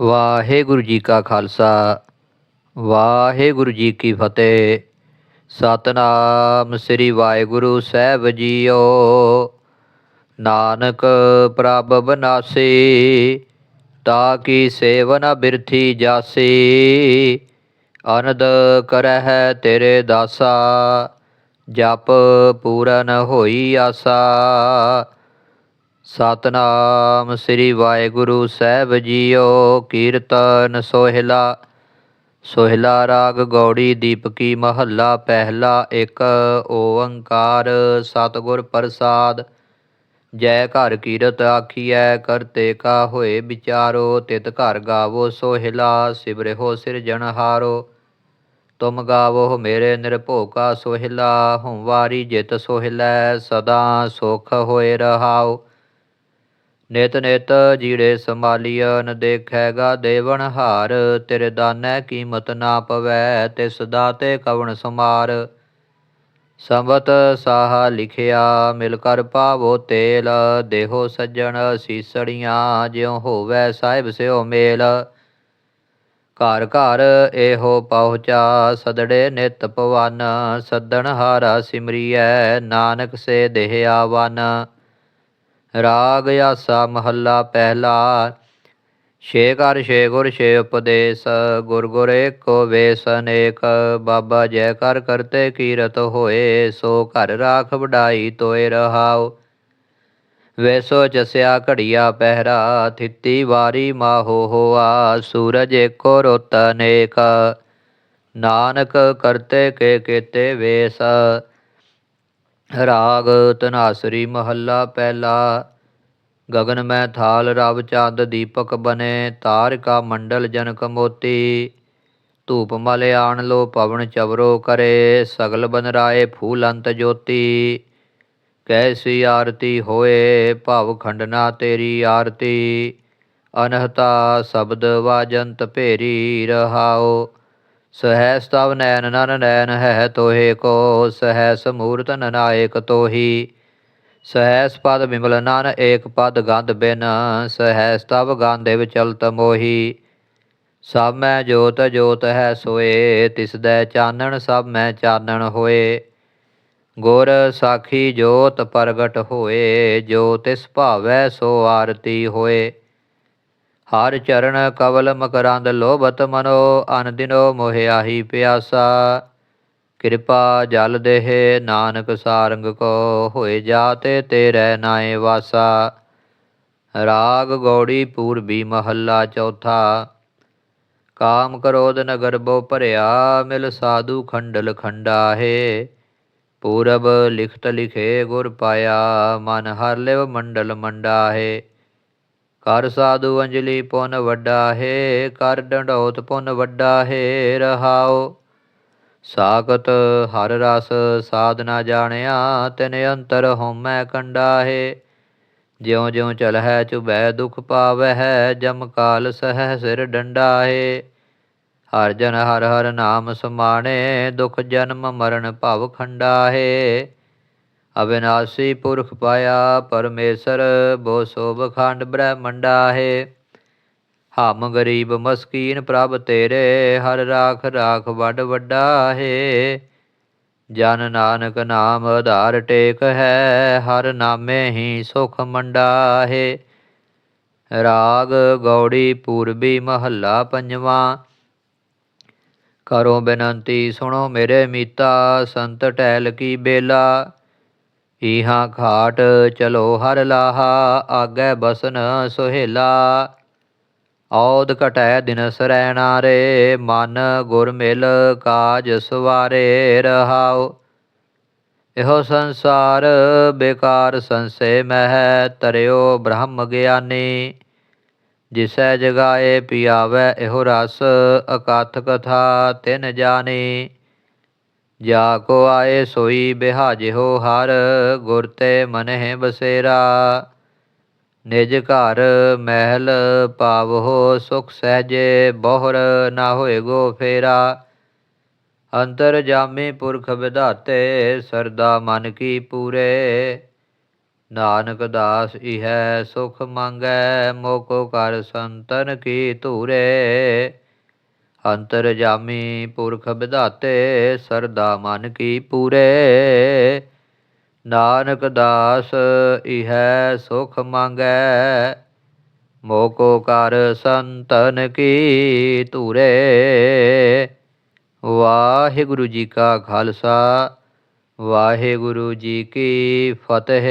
ਵਾਹਿਗੁਰੂ ਜੀ ਕਾ ਖਾਲਸਾ, ਵਾਹਿਗੁਰੂ ਜੀ ਕੀ ਫਤਿਹ। ਸਤਨਾਮ ਸ੍ਰੀ ਵਾਹਿਗੁਰੂ ਸਾਹਿਬ ਜੀਓ। ਨਾਨਕ ਪ੍ਰਭ ਬਨਾਸੀ, ਤਾ ਕੀ ਸੇਵਨ ਬਿਰਥੀ ਜਾਸੀ। ਅਨੰਦ ਕਰਹਿ ਤੇਰੇ ਦਾਸਾ, ਜਪ ਪੂਰਨ ਹੋਈ ਆਸਾ। ਸਤਨਾਮ ਸ੍ਰੀ ਵਾਹਿਗੁਰੂ ਸਾਹਿਬ ਜੀਓ, ਕੀਰਤਨ ਸੋਹਿਲਾ। ਸੋਹਿਲਾ ਰਾਗ ਗੌੜੀ ਦੀਪਕੀ ਮਹੱਲਾ, ਪਹਿਲਾ ਇੱਕ, ਓੰਕਾਰ ਸਤਿਗੁਰ ਪ੍ਰਸਾਦ। ਜੈ ਘਰ ਕੀਰਤ ਆਖੀਐ ਕਰਤੇ ਕਾ ਹੋਏ ਵਿਚਾਰੋ, ਤਿਤ ਘਰ ਗਾਵੋ ਸੋਹਿਲਾ ਸਿਵਰਿਓ ਸਿਰਜਣਹਾਰੋ ਤੁਮ ਗਾਵੋ ਮੇਰੇ ਨਿਰਭਉ ਸੋਹਿਲਾ, ਹਉ ਜਿਤ ਸੋਹਿਲੈ, ਸਦਾ ਸੁਖ ਹੋਏ ਰਹਾਓ ਨਿਤ ਨਿਤ ਜੀੜੇ ਸੰਭਾਲੀਅਨ ਦੇਖੈਗਾ ਦੇਵਨ ਹਾਰ, ਤੇਰੇ ਦਾਨੈ ਕੀਮਤ ਨਾ ਪਵੈ ਤੇ ਸਦਾ ਤੇ ਕਵਣ ਸਮਾਰ। ਸੰਵਤ ਸਾਹਾ ਲਿਖਿਆ, ਮਿਲ ਕਰ ਪਾਵੋ ਤੇਲ, ਦੇਹੋ ਸੱਜਣ ਸੀਸੜੀਆਂ, ਜਿਉ ਹੋਵੈ ਸਾਹਿਬ ਸਿਓ ਮੇਲ। ਘਰ ਘਰ ਇਹੋ ਪਹੁੰਚਾ, ਸਦੜੇ ਨਿਤ ਪਵਨ ਸੱਦਣ ਹਾਰਾ ਸਿਮਰੀਐ, ਨਾਨਕ ਸੇ ਦੇਹ ਆਵਨ ਰਾਗ ਆਸਾ ਮਹੱਲਾ ਪਹਿਲਾ। ਛੇ ਕਰ ਛੇ ਗੁਰ, ਛੇ ਉਪਦੇਸ਼, ਗੁਰ ਗੁਰ ਏਕੋ ਵੇਸ, ਅਨੇਕ ਬਾਬਾ ਜੈ ਕਰ ਕਰਤੇ ਕੀਰਤ ਹੋਏ, ਸੋ ਘਰ ਰਾਖ ਵਡਾਈ ਤੋਏ ਰਹਾਓ ਵੈਸੋ ਜਸਿਆ ਘੜੀਆ ਪਹਿਰਾ, ਥਿੱਤੀ ਵਾਰੀ ਮਾਹੋ ਹੋਆ, ਸੂਰਜ ਏਕੋ ਰੁੱਤ ਅਨੇਕ। ਨਾਨਕ ਕਰਤੇ ਕੇ ਕੀਤੇ ਵੇਸ ਰਾਗ ਤਨਾਸਰੀ ਮਹੱਲਾ ਪਹਿਲਾ ਗगन ਮੈਂ ਥਾਲ ਰਵ ਚੰਦ ਦੀਪਕ ਬਨੇ, ਤਾਰਿਕਾ ਮੰਡਲ ਜਨਕ ਮੋਤੀ, ਧੂਪ ਮਲ ਆਣ ਲੋ ਪਵਨ ਚਵਰੋ ਕਰੇ, ਸਗਲ ਬਨ ਰਾਏ ਫੂਲ ਅੰਤ ਜੋਤੀ, ਕੈਸੀ ਆਰਤੀ ਹੋਏ ਭਵ ਖੰਡਨਾ ਤੇਰੀ ਆਰਤੀ, ਅਨਹਤਾ ਸ਼ਬਦ ਵਾਜੰਤ ਭੇਰੀ ਰਹਾਓ ਸਹੈ ਸਤਵ ਨੈਨ ਨਨ ਨੈਨ ਹੈ ਤੋਹੇ ਕੋ, ਸਹੈ ਸਮੂਰਤ ਨਨਾਇਕ ਤੋਹੀ। ਸਹੈ ਪਦ ਬਿਮਲ ਨਨ ਏਕ ਪਦ ਗੰਧ ਬਿਨ, ਸਹੈ ਸਤਵ ਗਾਂਧੇ ਵਿਚਲਤ ਮੋਹੀ। ਸਭ ਮੈਂ ਜੋਤ ਜੋਤ ਹੈ ਸੋਏ, ਤਿਸ ਦੈ ਚਾਨਣ ਸਭ ਮੈਂ ਚਾਨਣ ਹੋਏ। ਗੁਰ ਸਾਖੀ ਜੋਤ ਪ੍ਰਗਟ ਹੋਏ, ਜੋ ਤਿਸ ਭਾਵੈ ਸੋ ਆਰਤੀ ਹੋਏ। ਹਰ ਚਰਨ ਕਵਲ ਮਕਰੰਦ ਲੋਭਤ ਮਨੋ, ਅਨ ਦਿਨੋ ਮੋਹਿਆਹੀ ਪਿਆਸਾ। ਕਿਰਪਾ ਜਲ ਦੇਹ ਨਾਨਕ ਸਾਰੰਗ ਕੋ, ਹੋਏ ਜਾਤੇ ਤੇਰੇ ਨਾਏ ਵਾਸਾ। ਰਾਗ ਗੌੜੀ ਪੂਰਬੀ ਮਹੱਲਾ ਚੌਥਾ। ਕਾਮ ਕਰੋਧ ਨਗਰ ਬੋ ਭਰਿਆ, ਮਿਲ ਸਾਧੂ ਖੰਡਲ ਖੰਡਾ ਹੈ ਪੂਰਬ ਲਿਖਤ ਲਿਖੇ ਗੁਰ ਪਾਇਆ, ਮਨ ਹਰ ਲਿਵ ਮੰਡਲ ਮੰਡਾ ਹੈ ਕਰ ਸਾਧੂ ਅੰਜਲੀ ਪੁਨ ਵੱਡਾ ਹੈ, ਕਰ ਡੰਡੋਤ ਪੁਨ ਵੱਡਾ ਹੈ ਰਹਾਓ ਸਾਖਤ ਹਰ ਰਸ ਸਾਧ ਨਾ ਜਾਣਿਆ, ਤਿਨ ਅੰਤਰ ਹਉਮੈ ਕੰਡਾ ਹੈ। ਜਿਉ ਜਿਉ ਚਲਹਿ ਚੁਬੈ ਦੁਖ ਪਾਵਹਿ, ਜਮ ਕਾਲ ਸਹਿ ਸਿਰ ਡੰਡਾ ਹੈ। ਹਰ ਜਨ ਹਰ ਹਰ ਨਾਮ ਸਮਾਣੇ, ਦੁਖ ਜਨਮ ਮਰਨ ਭਵ ਖੰਡਾ ਹੈ। ਅਬਿਨਾਸੀ ਪੁਰਖ ਪਾਇਆ, ਪਰਮੇਸ਼ਰ ਬੋ ਸੋਭ ਖੰਡ ਬ੍ਰਹਮੰਡਾ ਹੈ। ਹਮ ਗਰੀਬ ਮਸਕੀਨ ਪ੍ਰਭ ਤੇਰੇ, ਹਰ ਰਾਖ ਰਾਖ ਵੱਡ ਵੱਡਾ ਹੈ। ਜਨ ਨਾਨਕ ਨਾਮ ਆਧਾਰ ਟੇਕ ਹੈ, ਹਰ ਨਾਮੇ ਹੀ ਸੁਖ ਮੰਡਾ ਹੈ। ਰਾਗ ਗੌੜੀ ਪੂਰਬੀ ਮਹੱਲਾ ਪੰਜਵਾਂ। ਕਰੋ ਬੇਨੰਤੀ ਸੁਣੋ ਮੇਰੇ ਮੀਤਾ, ਸੰਤ ਟਹਿਲ ਕੀ ਬੇਲਾ। ਈਹਾ ਘਾਟ ਚਲੋ ਹਰ ਲਾਹਾ, ਆਗੇ ਬਸਨ ਸੁਹੇਲਾ। ਔਦ ਘਟੈ ਦਿਨ ਸਰੈਣਾ ਰੇ, ਮਨ ਗੁਰ ਮਿਲ ਕਾਜ ਸਵਾਰੇ ਰਹਾਉ। ਇਹੋ ਸੰਸਾਰ ਬੇਕਾਰ ਸੰਸੇ ਮਹਿ, ਤਰਿਓ ਬ੍ਰਹਮ ਗਿਆਨੀ। ਜਿਸੈ ਜਗਾਏ ਪਿਆਵੈ, ਇਹੋ ਰਸ ਅਕਥ ਕਥਾ ਤਿਨ ਜਾਣੀ ਜਾ ਕੋ ਆਏ ਸੋਈ ਬਿਹਾਜਿਓ ਹਰ, ਗੁਰ ਤੇ ਮਨਹਿ ਬਸੇਰਾ। ਨਿਜ ਘਰ ਮਹਿਲ ਪਾਵੋ ਸੁਖ ਸਹਜੇ, ਬਹੁਰ ਨਾ ਹੋਏ ਗੋ ਫੇਰਾ। ਅੰਤਰ ਜਾਮੇ ਪੁਰਖ ਵਿਧਾਤੇ, ਸਰਦਾ ਮਨ ਕੀ ਪੂਰੇ। ਨਾਨਕ ਦਾਸ ਇਹੈ ਸੁਖ ਮੰਗੈ, ਮੋਕੋ ਕਰ ਸੰਤਨ ਕੀ ਧੂਰੇ। ਅੰਤਰ ਜਾਮੀ ਪੁਰਖ ਵਿਧਾਤੇ, ਸਰਦਾ ਮਨ ਕੀ ਪੂਰੇ। ਨਾਨਕ ਦਾਸ ਇਹੈ ਸੁਖ ਮੰਗੈ, ਮੋਕੋ ਕਰ ਸੰਤਨ ਕੀ ਧੂਰੇ। ਵਾਹਿਗੁਰੂ ਜੀ ਕਾ ਖਾਲਸਾ, ਵਾਹਿਗੁਰੂ ਜੀ ਕੀ ਫਤਿਹ।